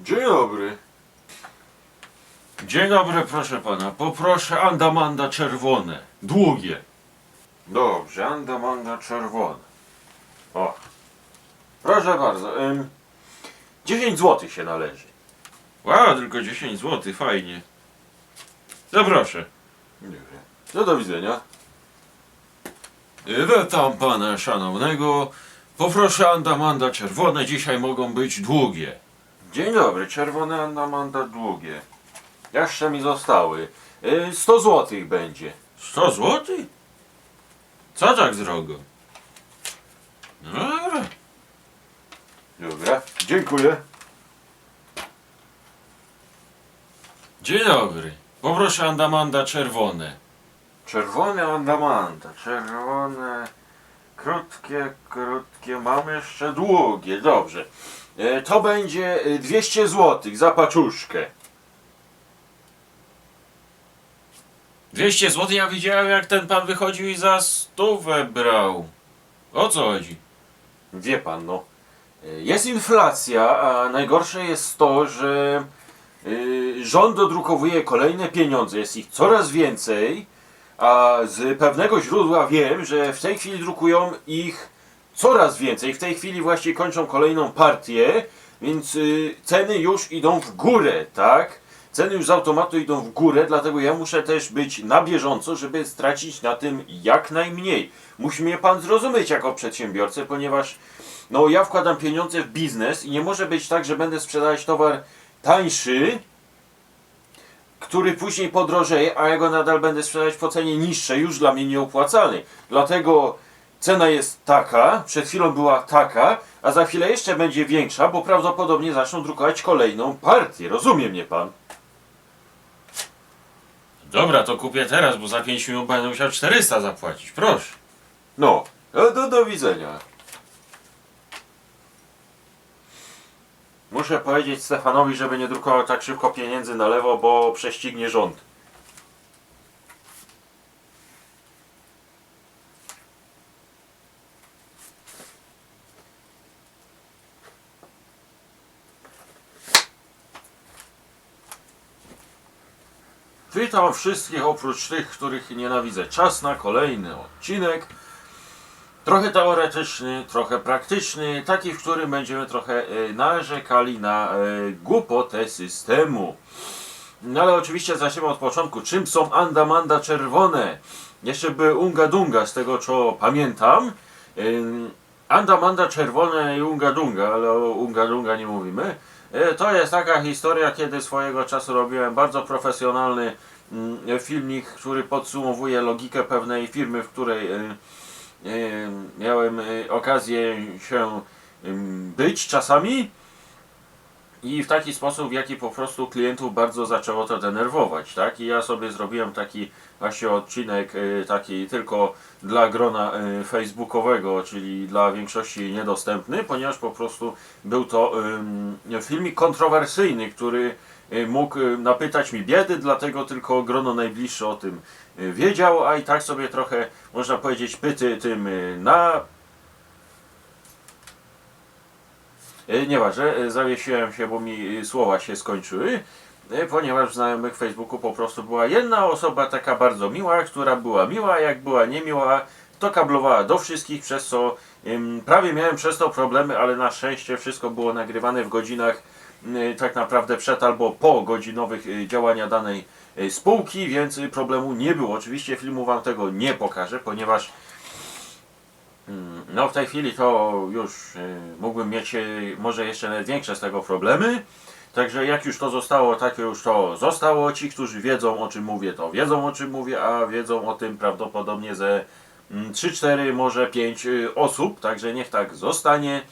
Dzień dobry. Dzień dobry, proszę pana. Poproszę andamanda czerwone. Długie. Dobrze, andamanda czerwona. O. Proszę bardzo. Ym, 10 zł się należy. Wow, tylko 10 zł, fajnie. No proszę. Dobrze. No do widzenia. Witam pana szanownego. Poproszę andamanda czerwone. Dzisiaj mogą być długie. Dzień dobry, czerwone andamanda długie. Jeszcze mi zostały. Y, 100 zł będzie. 100 zł? Co tak drogo? No dobra. Dobra, dziękuję. Dzień dobry. Poproszę andamanda czerwone. Czerwone andamanda, czerwone, krótkie, krótkie, mam jeszcze długie, dobrze. E, to będzie e, 200 zł za paczuszkę. 200 zł ja widziałem jak ten pan wychodził i za stówę brał. O co chodzi? Wie pan, no, e, jest inflacja, a najgorsze jest to, że e, rząd dodrukowuje kolejne pieniądze, jest ich coraz więcej, a z pewnego źródła wiem, że w tej chwili drukują ich coraz więcej. W tej chwili właśnie kończą kolejną partię, więc y, ceny już idą w górę, tak? Ceny już z automatu idą w górę, dlatego ja muszę też być na bieżąco, żeby stracić na tym jak najmniej. Musi mnie pan zrozumieć jako przedsiębiorcę, ponieważ no ja wkładam pieniądze w biznes i nie może być tak, że będę sprzedawać towar tańszy, który później podrożeje, a ja go nadal będę sprzedawać po cenie niższej, już dla mnie nieopłacalnej. Dlatego cena jest taka, przed chwilą była taka, a za chwilę jeszcze będzie większa, bo prawdopodobnie zaczną drukować kolejną partię. Rozumie mnie pan? Dobra, to kupię teraz, bo za 5 minut będę musiał 400 zapłacić. Proszę. No, do, do, do widzenia. Muszę powiedzieć Stefanowi, żeby nie drukował tak szybko pieniędzy na lewo, bo prześcignie rząd. Witam wszystkich oprócz tych, których nienawidzę. Czas na kolejny odcinek. Trochę teoretyczny, trochę praktyczny, taki, w którym będziemy trochę e, narzekali na e, głupotę systemu. No ale oczywiście zaczniemy od początku. Czym są andamanda czerwone? Jeszcze były unga dunga, z tego co pamiętam. Andamanda czerwone i unga dunga, ale o unga dunga nie mówimy. E, To jest taka historia, kiedy swojego czasu robiłem bardzo profesjonalny mm, filmik, który podsumowuje logikę pewnej firmy, w której e, e, miałem okazję się em, być czasami i w taki sposób, w jaki po prostu klientów bardzo zaczęło to denerwować, tak? I ja sobie zrobiłem taki właśnie odcinek e, taki tylko dla grona e, facebookowego, czyli dla większości niedostępny, ponieważ po prostu był to filmik kontrowersyjny, który e, mógł napytać mi biedy, dlatego tylko grono najbliższe o tym wiedział, a i tak sobie trochę, można powiedzieć, pyty tym na E, Nieważne, e, zawiesiłem się, bo mi e, słowa się skończyły, e, ponieważ w znajomych Facebooku po prostu była jedna osoba taka bardzo miła, która była miła, jak była niemiła, to kablowała do wszystkich, przez co prawie miałem przez to problemy, ale na szczęście wszystko było nagrywane w godzinach e, tak naprawdę przed albo po godzinowych e, działania danej e, spółki, więc e, problemu nie było. Oczywiście filmu Wam tego nie pokażę, ponieważ No w tej chwili to już y, mógłbym mieć y, może jeszcze nawet większe z tego problemy. Także jak już to zostało, tak już to zostało. Ci, którzy wiedzą o czym mówię, to wiedzą o czym mówię, a wiedzą o tym prawdopodobnie ze mm, 3-4, może 5 y, osób. Także niech tak zostanie.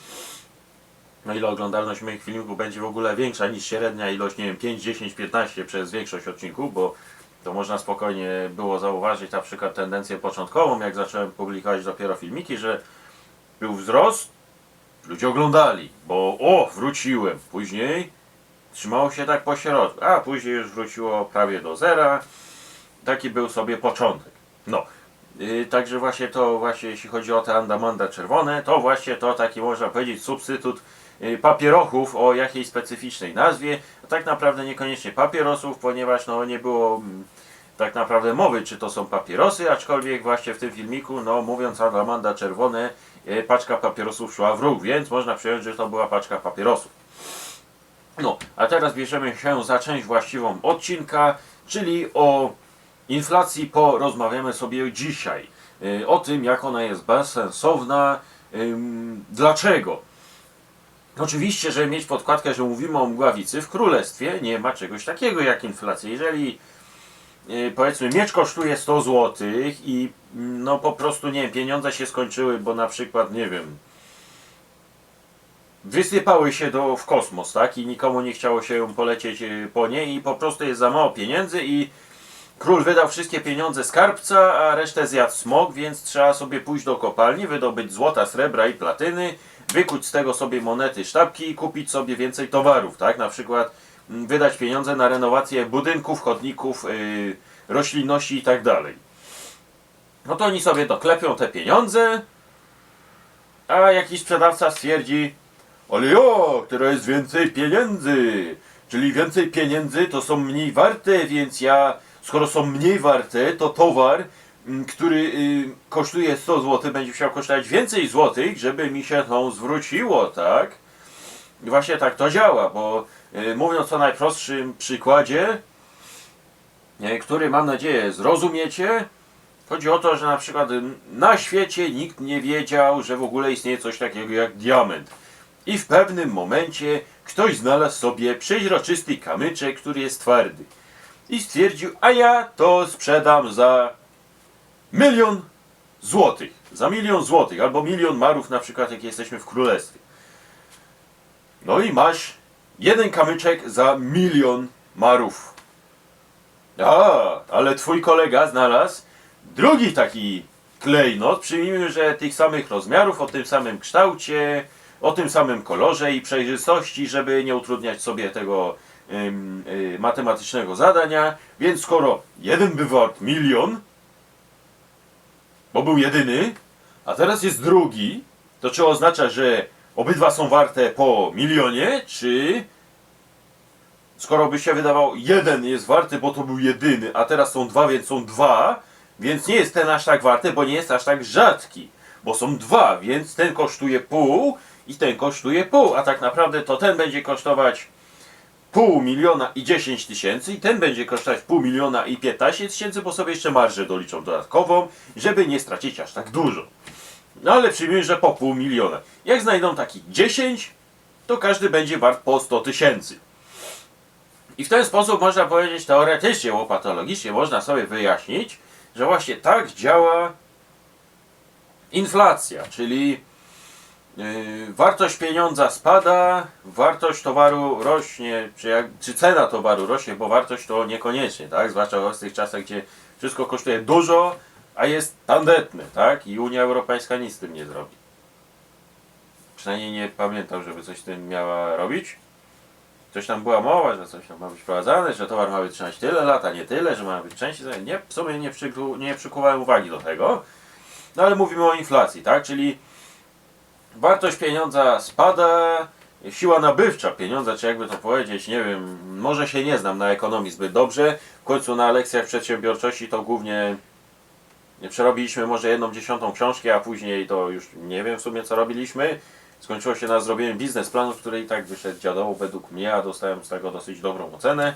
No ile oglądalność moich filmików będzie w ogóle większa niż średnia ilość, nie wiem, 5, 10, 15 przez większość odcinków, bo to można spokojnie było zauważyć na przykład tendencję początkową, jak zacząłem publikować dopiero filmiki, że był wzrost, ludzie oglądali, bo o, wróciłem. Później trzymało się tak po środku, a później już wróciło prawie do zera. Taki był sobie początek. No, yy, także właśnie to, właśnie jeśli chodzi o te andamanda czerwone, to właśnie to taki można powiedzieć substytut y, papierochów o jakiejś specyficznej nazwie, tak naprawdę niekoniecznie papierosów, ponieważ no nie było mm, tak naprawdę mowy, czy to są papierosy, aczkolwiek właśnie w tym filmiku, no mówiąc Alamanda czerwone, paczka papierosów szła w róg, więc można przyjąć, że to była paczka papierosów. No, a teraz bierzemy się za część właściwą odcinka, czyli o inflacji porozmawiamy sobie dzisiaj. Y, O tym, jak ona jest bezsensowna, dlaczego. Oczywiście, żeby mieć podkładkę, że mówimy o mgławicy, w królestwie nie ma czegoś takiego jak inflacja. Jeżeli powiedzmy miecz kosztuje 100 zł i mm, no po prostu nie pieniądze się skończyły, bo na przykład nie wiem, wysypały się do, w kosmos, tak? I nikomu nie chciało się polecieć y, po nie i po prostu jest za mało pieniędzy i król wydał wszystkie pieniądze skarbca, a resztę zjadł smog, więc trzeba sobie pójść do kopalni, wydobyć złota, srebra i platyny, wykuć z tego sobie monety, sztabki i kupić sobie więcej towarów, tak? Na przykład wydać pieniądze na renowację budynków, chodników, yy, roślinności i tak dalej. No to oni sobie doklepią te pieniądze, a jakiś sprzedawca stwierdzi, ale jo, teraz jest więcej pieniędzy. Czyli więcej pieniędzy to są mniej warte, więc ja, skoro są mniej warte, to towar, mm, który y, kosztuje 100 zł, będzie musiał kosztować więcej złotych, żeby mi się to zwróciło, tak? Właśnie tak to działa, bo y, mówiąc o najprostszym przykładzie, y, który mam nadzieję zrozumiecie, chodzi o to, że na przykład na świecie nikt nie wiedział, że w ogóle istnieje coś takiego jak diament. I w pewnym momencie ktoś znalazł sobie przeźroczysty kamyczek, który jest twardy. I stwierdził, a ja to sprzedam za milion złotych. Za milion złotych, albo milion marów na przykład, jak jesteśmy w królestwie. No i masz jeden kamyczek za milion marów. A, ale twój kolega znalazł drugi taki klejnot. Przyjmijmy, że tych samych rozmiarów, o tym samym kształcie, o tym samym kolorze i przejrzystości, żeby nie utrudniać sobie tego ym, y, matematycznego zadania. Więc skoro jeden by wart milion, bo był jedyny, a teraz jest drugi, to czy oznacza, że obydwa są warte po milionie, czy skoro by się wydawał jeden jest warty, bo to był jedyny, a teraz są dwa, więc są dwa, więc nie jest ten aż tak warty, bo nie jest aż tak rzadki, bo są dwa, więc ten kosztuje pół i ten kosztuje pół, a tak naprawdę to ten będzie kosztować pół miliona i 10 tysięcy i ten będzie kosztować pół miliona i 15 tysięcy, bo sobie jeszcze marżę doliczą dodatkową, żeby nie stracić aż tak dużo. No ale przyjmijmy, że po pół miliona. Jak znajdą takich 10, to każdy będzie wart po 100 tysięcy. I w ten sposób można powiedzieć teoretycznie, łopatologicznie można sobie wyjaśnić, że właśnie tak działa inflacja, czyli yy, wartość pieniądza spada, wartość towaru rośnie, czy, jak, czy cena towaru rośnie, bo wartość to niekoniecznie, tak? Zwłaszcza w tych czasach, gdzie wszystko kosztuje dużo, a jest tandetne, tak? I Unia Europejska nic z tym nie zrobi. Przynajmniej nie pamiętam, żeby coś z tym miała robić. Coś tam była mowa, że coś tam ma być wprowadzane, że towar ma wytrzymać tyle lat, a nie tyle, że ma być częściej. Nie, w sumie nie, przyku, nie przykuwałem uwagi do tego. No ale mówimy o inflacji, tak? Czyli wartość pieniądza spada, siła nabywcza pieniądza, czy jakby to powiedzieć, nie wiem, może się nie znam na ekonomii zbyt dobrze. W końcu na lekcjach przedsiębiorczości to głównie przerobiliśmy może jedną dziesiątą książki, a później to już nie wiem w sumie co robiliśmy. Skończyło się na zrobieniu biznesplanu, który i tak wyszedł dziadowo według mnie, a dostałem z tego dosyć dobrą ocenę.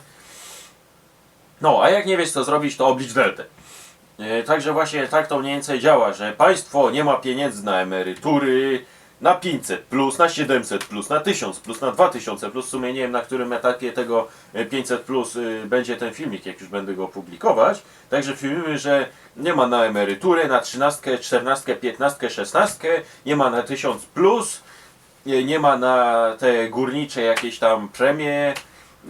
No, a jak nie wiesz co zrobić, to oblicz deltę. E, Także właśnie tak to mniej więcej działa, że państwo nie ma pieniędzy na emerytury, na 500 plus, na 700 plus, na 1000 plus, na 2000 plus. W sumie nie wiem na którym etapie tego e, 500 plus y, będzie ten filmik, jak już będę go publikować. Także przyjmijmy, że nie ma na emeryturę, na 13, 14, 15, 16, nie ma na 1000 plus, nie, ma na te górnicze jakieś tam premie,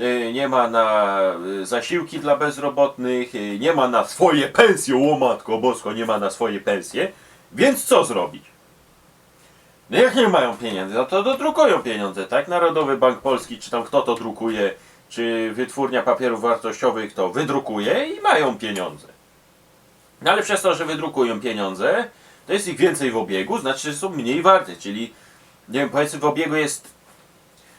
y, nie ma na y, zasiłki dla bezrobotnych, nie ma na swoje pensje, o matko bosko, nie ma na swoje pensje, więc co zrobić? No jak nie mają pieniędzy, no to dodrukują pieniądze, tak? Narodowy Bank Polski, czy tam kto to drukuje, czy wytwórnia papierów wartościowych to wydrukuje i mają pieniądze. No ale przez to, że wydrukują pieniądze, to jest ich więcej w obiegu, znaczy, są mniej warte, czyli nie wiem, powiedzmy w obiegu jest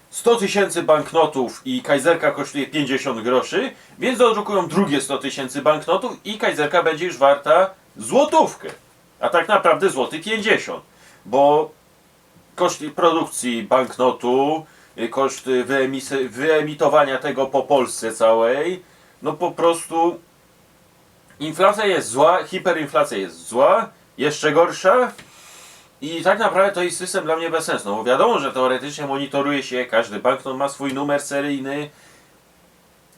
100 tysięcy banknotów i kajzerka kosztuje 50 groszy, więc dodrukują drugie 100 tysięcy banknotów i kajzerka będzie już warta złotówkę. A tak naprawdę złoty 50, bo koszty produkcji banknotu, y, koszty wyemitowania tego po Polsce całej, no po prostu inflacja jest zła, hiperinflacja jest zła, jeszcze gorsza i tak naprawdę to jest system dla mnie bez sensu, no bo wiadomo, że teoretycznie monitoruje się, każdy banknot ma swój numer seryjny,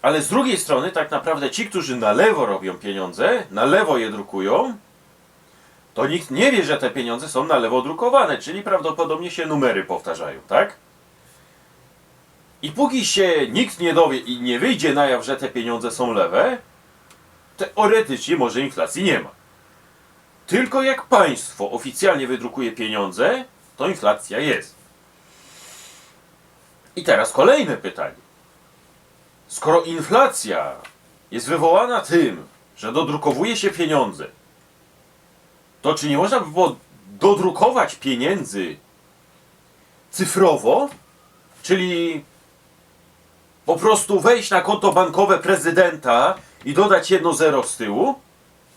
ale z drugiej strony tak naprawdę ci, którzy na lewo robią pieniądze, na lewo je drukują, to nikt nie wie, że te pieniądze są na lewo drukowane, czyli prawdopodobnie się numery powtarzają, tak? I póki się nikt nie dowie i nie wyjdzie na jaw, że te pieniądze są lewe, teoretycznie może inflacji nie ma. Tylko jak państwo oficjalnie wydrukuje pieniądze, to inflacja jest. I teraz kolejne pytanie. Skoro inflacja jest wywołana tym, że dodrukowuje się pieniądze, to czy nie można by było dodrukować pieniędzy cyfrowo? Czyli po prostu wejść na konto bankowe prezydenta i dodać jedno zero z tyłu?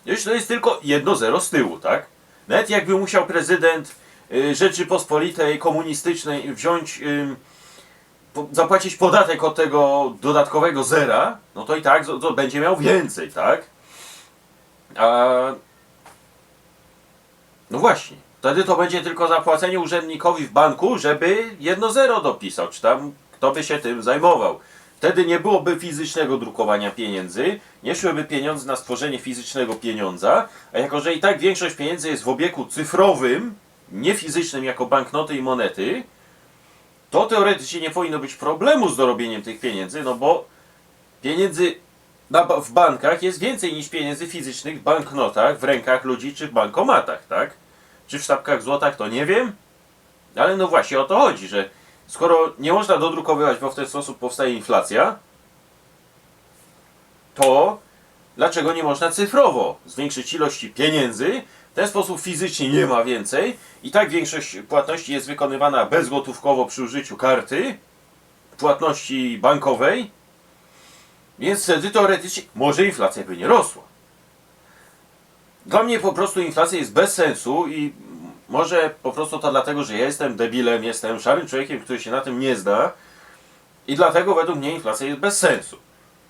Jeśli to jest tylko jedno zero z tyłu, tak? Nawet jakby musiał prezydent y, Rzeczypospolitej komunistycznej wziąć, po, zapłacić podatek od tego dodatkowego zera, no to i tak to będzie miał więcej, tak? A no właśnie. Wtedy to będzie tylko zapłacenie urzędnikowi w banku, żeby jedno zero dopisał, czy tam kto by się tym zajmował. Wtedy nie byłoby fizycznego drukowania pieniędzy, nie szłyby pieniądze na stworzenie fizycznego pieniądza, a jako że i tak większość pieniędzy jest w obiegu cyfrowym, nie fizycznym jako banknoty i monety, to teoretycznie nie powinno być problemu z dorobieniem tych pieniędzy, no bo pieniędzy w bankach jest więcej niż pieniędzy fizycznych w banknotach, w rękach ludzi czy w bankomatach, tak? Czy w sztabkach złotach, to nie wiem. Ale no właśnie o to chodzi, że skoro nie można dodrukowywać, bo w ten sposób powstaje inflacja, to dlaczego nie można cyfrowo zwiększyć ilości pieniędzy? W ten sposób fizycznie nie ma więcej i tak większość płatności jest wykonywana bezgotówkowo przy użyciu karty, płatności bankowej, więc wtedy teoretycznie może inflacja by nie rosła. Dla mnie po prostu inflacja jest bez sensu i może po prostu to dlatego, że ja jestem debilem, jestem szarym człowiekiem, który się na tym nie zna i dlatego według mnie inflacja jest bez sensu.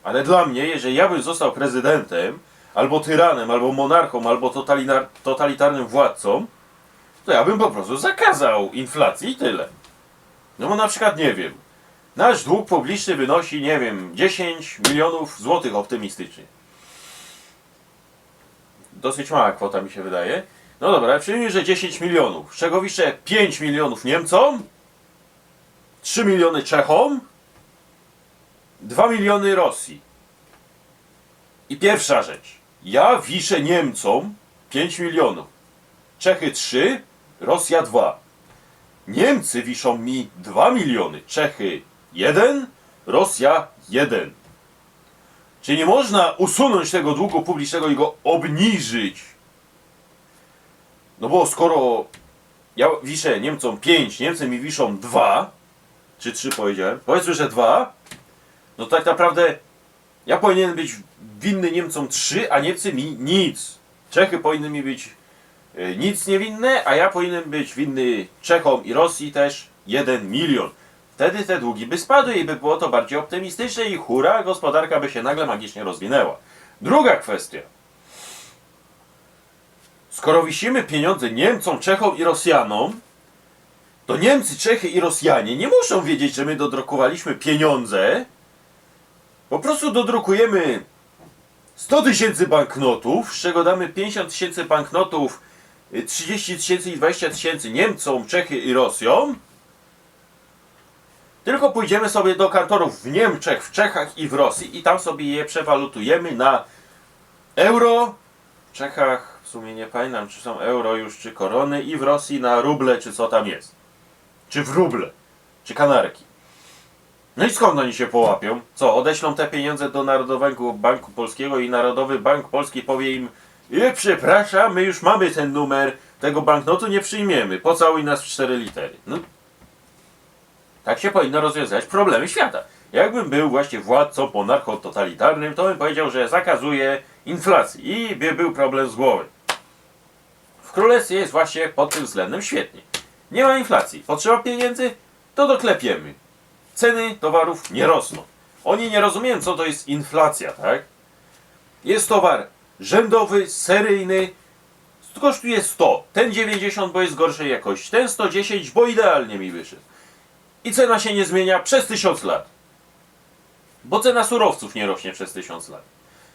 Ale dla mnie, jeżeli ja bym został prezydentem, albo tyranem, albo monarchą, albo totalitar- totalitarnym władcą, to ja bym po prostu zakazał inflacji i tyle. No bo na przykład, nie wiem, nasz dług publiczny wynosi, nie wiem, 10 milionów złotych optymistycznie. Dosyć mała kwota mi się wydaje. No dobra, przyjmijmy, że 10 milionów, z czego wiszę 5 milionów Niemcom, 3 miliony Czechom, 2 miliony Rosji. I pierwsza rzecz. Ja wiszę Niemcom 5 milionów. Czechy 3, Rosja 2. Niemcy wiszą mi 2 miliony, Czechy 1, Rosja 1. Czy nie można usunąć tego długu publicznego i go obniżyć? No bo skoro ja wiszę Niemcom 5, Niemcy mi wiszą 2, czy 3 powiedziałem, powiedzmy, że 2, no tak naprawdę ja powinienem być winny Niemcom 3, a Niemcy mi nic. Czechy powinny mi być y, nic niewinne, a ja powinienem być winny Czechom i Rosji też 1 milion. Wtedy te długi by spadły i by było to bardziej optymistyczne i hura, gospodarka by się nagle magicznie rozwinęła. Druga kwestia. Skoro wisimy pieniądze Niemcom, Czechom i Rosjanom, to Niemcy, Czechy i Rosjanie nie muszą wiedzieć, że my dodrukowaliśmy pieniądze. Po prostu dodrukujemy 100 tysięcy banknotów, z czego damy 50 tysięcy banknotów, y, 30 tysięcy i 20 tysięcy Niemcom, Czechy i Rosją. Tylko pójdziemy sobie do kantorów w Niemczech, w Czechach i w Rosji i tam sobie je przewalutujemy na euro. W Czechach w sumie nie pamiętam, czy są euro już, czy korony i w Rosji na ruble, czy co tam jest. Czy w ruble, czy kanarki. No i skąd oni się połapią? Co, odeślą te pieniądze do Narodowego Banku Polskiego i Narodowy Bank Polski powie im e, przepraszam, my już mamy ten numer tego banknotu, nie przyjmiemy. Pocałuj nas w cztery litery. No. Tak się powinno rozwiązywać problemy świata. Jakbym był właśnie władcą monarcho-totalitarnym, to bym powiedział, że zakazuje inflacji i by był problem z głowy. W królestwie jest właśnie pod tym względem świetnie. Nie ma inflacji. Potrzeba pieniędzy? To doklepiemy. Ceny towarów nie rosną. Oni nie rozumieją, co to jest inflacja, tak? Jest towar rzędowy, seryjny, kosztuje 100, ten 90, bo jest gorszej jakości, ten 110, bo idealnie mi wyszedł. I cena się nie zmienia przez 1000 lat. Bo cena surowców nie rośnie przez 1000 lat.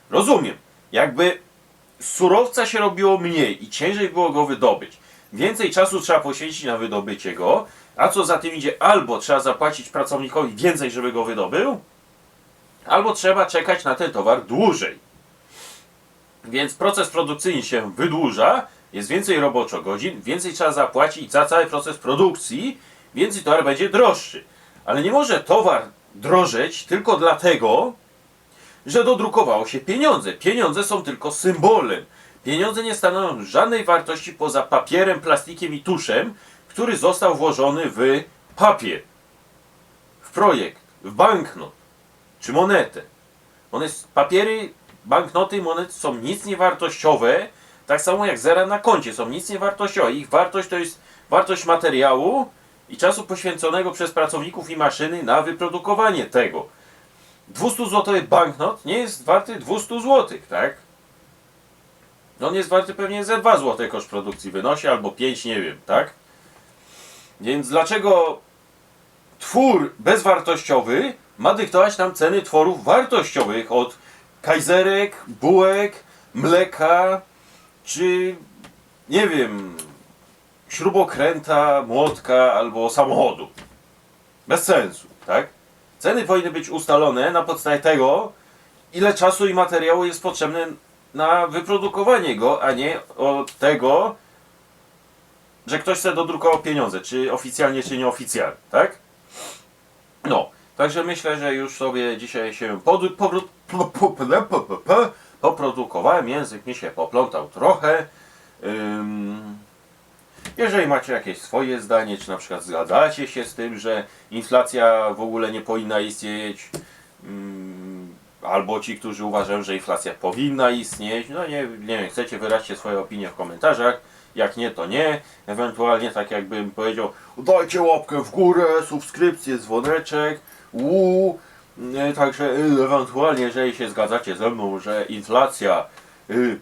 Rozumiem. Jakby surowca się robiło mniej i ciężej było go wydobyć. Więcej czasu trzeba poświęcić na wydobycie go, a co za tym idzie, albo trzeba zapłacić pracownikowi więcej, żeby go wydobył, albo trzeba czekać na ten towar dłużej. Więc proces produkcyjny się wydłuża, jest więcej roboczo godzin, więcej trzeba zapłacić za cały proces produkcji, więcej towar będzie droższy. Ale nie może towar drożeć tylko dlatego, że dodrukowało się pieniądze. Pieniądze są tylko symbolem. Pieniądze nie stanowią żadnej wartości poza papierem, plastikiem i tuszem, który został włożony w papier, w projekt, w banknot czy monetę. One, papiery, banknoty i monety są nic niewartościowe, tak samo jak zera na koncie są nic niewartościowe. Ich wartość to jest wartość materiału i czasu poświęconego przez pracowników i maszyny na wyprodukowanie tego. 200 zł banknot nie jest warty 200 zł, tak? On jest warty pewnie ze 2 zł koszt produkcji wynosi, albo 5, nie wiem, tak? Więc dlaczego twór bezwartościowy ma dyktować nam ceny tworów wartościowych od kajzerek, bułek, mleka, czy nie wiem, śrubokręta, młotka albo samochodu. Bez sensu, tak? Ceny powinny być ustalone na podstawie tego, ile czasu i materiału jest potrzebne na wyprodukowanie go, a nie od tego, że ktoś chce dodrukował pieniądze, czy oficjalnie, czy nieoficjalnie, tak? No, także myślę, że już sobie dzisiaj się pod, poprodukowałem, język mi się poplątał trochę. Ym, jeżeli macie jakieś swoje zdanie, czy na przykład zgadzacie się z tym, że inflacja w ogóle nie powinna istnieć, ym, albo ci, którzy uważają, że inflacja powinna istnieć, no nie, nie wiem, chcecie wyraźcie swoje opinie w komentarzach, jak nie, to nie. Ewentualnie tak jakbym powiedział, dajcie łapkę w górę, subskrypcję, dzwoneczek, uuu. E, Także y, ewentualnie, jeżeli się zgadzacie ze mną, że inflacja y,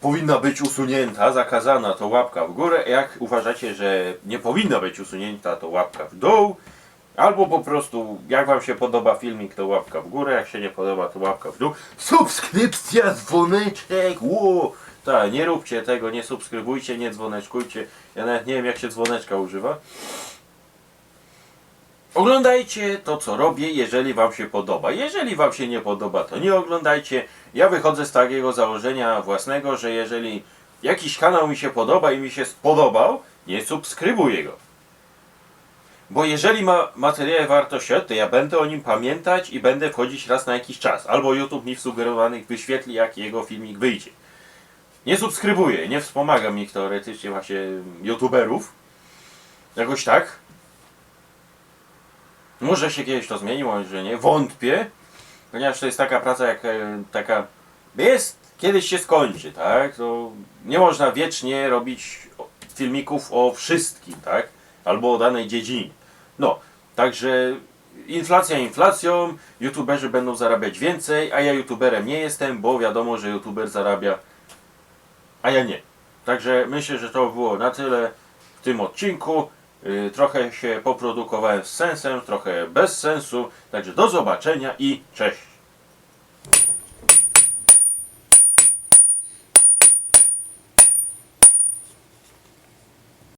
powinna być usunięta, zakazana, to łapka w górę. Jak uważacie, że nie powinna być usunięta, to łapka w dół. Albo po prostu, jak Wam się podoba filmik, to łapka w górę, jak się nie podoba, to łapka w dół. Subskrypcja, dzwoneczek, ło! Tak, nie róbcie tego, nie subskrybujcie, nie dzwoneczkujcie. Ja nawet nie wiem, jak się dzwoneczka używa. Oglądajcie to, co robię, jeżeli Wam się podoba. Jeżeli Wam się nie podoba, to nie oglądajcie. Ja wychodzę z takiego założenia własnego, że jeżeli jakiś kanał mi się podoba i mi się spodobał, nie subskrybuję go. Bo jeżeli ma materiały wartościowe, to ja będę o nim pamiętać i będę wchodzić raz na jakiś czas. Albo YouTube mi w sugerowanych wyświetli, jak jego filmik wyjdzie. Nie subskrybuję, nie wspomagam ich teoretycznie właśnie youtuberów. Jakoś tak. Może się kiedyś to zmieni, może nie. Wątpię. Ponieważ to jest taka praca jak e, taka jest, kiedyś się skończy, tak? To nie można wiecznie robić filmików o wszystkim, tak? Albo o danej dziedzinie. No, także inflacja inflacją, youtuberzy będą zarabiać więcej, a ja youtuberem nie jestem, bo wiadomo, że youtuber zarabia, a ja nie. Także myślę, że to było na tyle w tym odcinku. Y, Trochę się poprodukowałem z sensem, trochę bez sensu. Także do zobaczenia i cześć.